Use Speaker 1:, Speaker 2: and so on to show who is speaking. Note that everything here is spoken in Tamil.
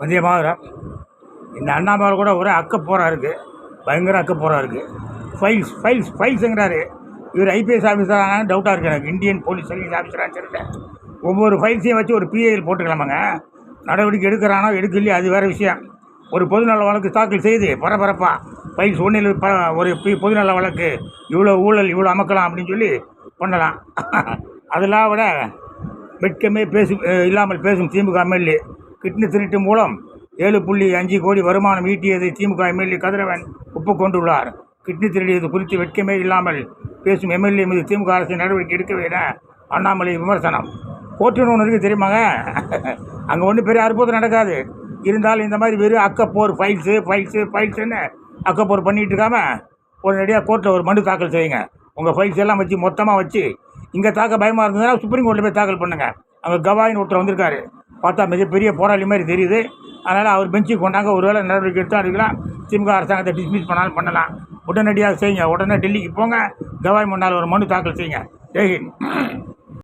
Speaker 1: மதியமாகறோம் இந்த அண்ணாமலை கூட ஒரே அக்கப்போரா இருக்குது பயங்கர அக்கப்போரா இருக்குது ஃபைல்ஸ் ஃபைல்ஸ் ஃபைல்ஸுங்கிறாரு இவர் ஐபிஎஸ் ஆஃபீஸராக டவுட்டாக இருக்குது எனக்கு. இந்தியன் போலீஸ் சர்வீஸ் ஆஃபீஸராக தெரியல ஒவ்வொரு ஃபைல்ஸையும் வச்சு ஒரு பிஏஎல் போட்டுக்கலாமாங்க? நடவடிக்கை எடுக்கிறானோ எடுக்கலையே அது வேறு விஷயம். ஒரு பொதுநல வழக்கு தாக்கல் செய்து பரபரப்பாக ஃபைல்ஸ் ஒன்றில் ப ஒரு பி- பொதுநல வழக்கு. இவ்வளோ ஊழல் இவ்வளோ அமக்கலாம் அப்படின்னு சொல்லி பண்ணலாம். அதெல்லாம் விட வெட்கமே பேசும் இல்லாமல் பேசும் திமுக எம்எல்ஏ. கிட்னி திருட்டு மூலம் ஏழு புள்ளி அஞ்சு கோடி வருமானம் ஈட்டியதை திமுக எம்எல்ஏ கதிரவன் ஒப்புக்கொண்டுள்ளார். கிட்னி திருடியது குறித்து வெட்கமே இல்லாமல் பேசும் எம்எல்ஏ மீது திமுக அரசு நடவடிக்கை எடுக்கவே என அண்ணாமலை விமர்சனம். கோர்ட்டுன்னு ஒன்று இருக்குது தெரியுமாங்க? அங்கே ஒன்றும் பெரிய அற்புதம் நடக்காது. இருந்தாலும் இந்த மாதிரி வெறும் அக்கப்போர் ஃபைல்ஸு ஃபைல்ஸு ஃபைல்ஸுன்னு அக்கப்போர் பண்ணிகிட்டு இருக்காமல் உடனடியாக கோர்ட்டில் ஒரு மனு தாக்கல் செய்யுங்க. உங்கள் ஃபைல்ஸ் எல்லாம் வச்சு மொத்தமாக வச்சு இங்கே தாக்க பயமாக இருந்ததுன்னா சுப்ரீம் கோர்ட்டில் போய் தாக்கல் பண்ணுங்கள் அங்கே கவாயின்னு ஒருத்தர் வந்திருக்காரு. பார்த்தா மிகப்பெரிய போராளி மாதிரி தெரியுது. அதனால் அவர் பெஞ்சுக்கு கொண்டாங்க. ஒருவேளை நடவடிக்கை எடுத்தால் எடுக்கலாம் திமுக அரசாங்கத்தை டிஸ்மிஸ் பண்ணாலும் பண்ணலாம். உடனடியாக செய்யுங்க. உடனே டெல்லிக்கு போங்க. கவாய் முன்னால் ஒரு மனு தாக்கல் செய்யுங்க. ஜெய்ஹிந்த்